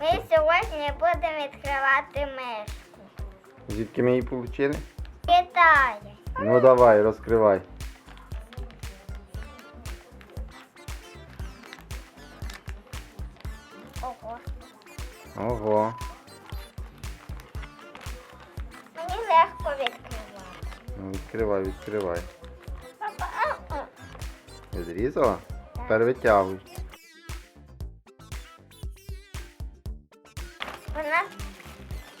ми сьогодні будемо відкривати мишку. Звідки ми її отримали? Китає. Ну давай, розкривай. Ого. Ого. Мені легко відкривати. Ну, відкривай, відкривай. Папа, а-а. Відрізала? Тепер витягуй. Вона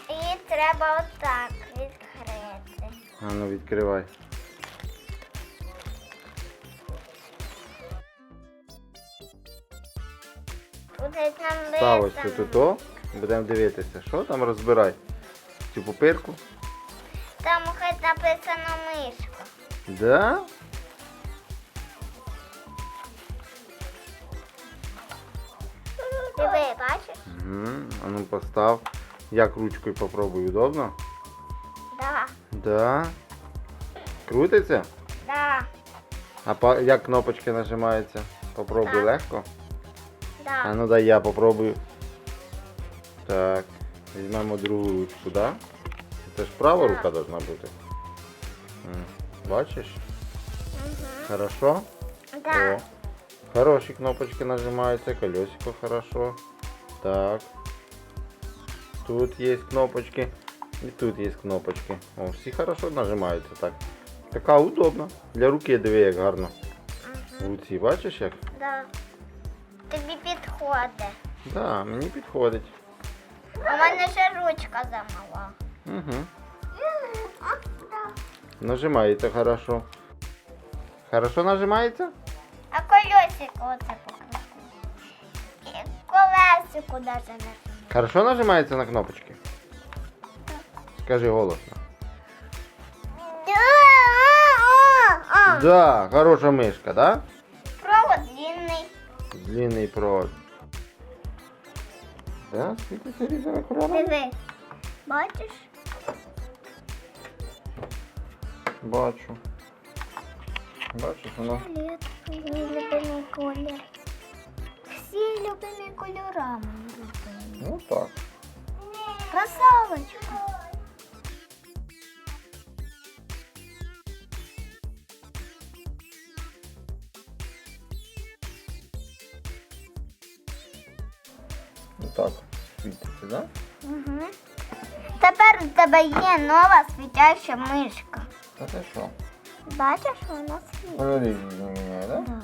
її треба отак відкрити. А ну відкривай. Буде Став ось тут то. Будемо дивитися, що там розбирай. Цю пупирку. Там хоч написано мишка. Да? Диви, бачиш? Угу. А ну постав. Як ручкою попробуй, удобно? Да, Да. Крутиться? да, А па- як кнопочки нажимаються? Попробуй Так. легко. А ну дай я попробую. Так. Візьмемо другу ручку, да? Це ж права Так. рука должна бути. М, Бачиш? Угу. Хорошо? Да. О. Хороші кнопочки нажимаються, колесико хорошо. Так. Тут є кнопочки. І тут є кнопочки. О, всі хорошо нажимаються так. Така удобна. Для руки диви, як гарно. В Угу. руці, бачиш як? Да. Тобі підходить. Да, мені підходить. У мене ще ручка замала. Угу. Нажимається хорошо. Хорошо нажимається? А Колесико оце. Колесико не. Хорошо нажимається на кнопочки? Скажи голосно. Да. Да, хороша мишка, да? Провод длинний. Длинний провод. Да, світиться різними кольорами? Диви. Бачиш? Бачу. Бачиш, воно. Мій любимий колір. Всі любимі кольорами. любимі. Ну так. Красавочка. Ну так. Світиться, да? Угу. Тепер у тебе є нова світяща мишка. Та ти що? Бачиш, вона світить. Подивись на мене, так? да? Да.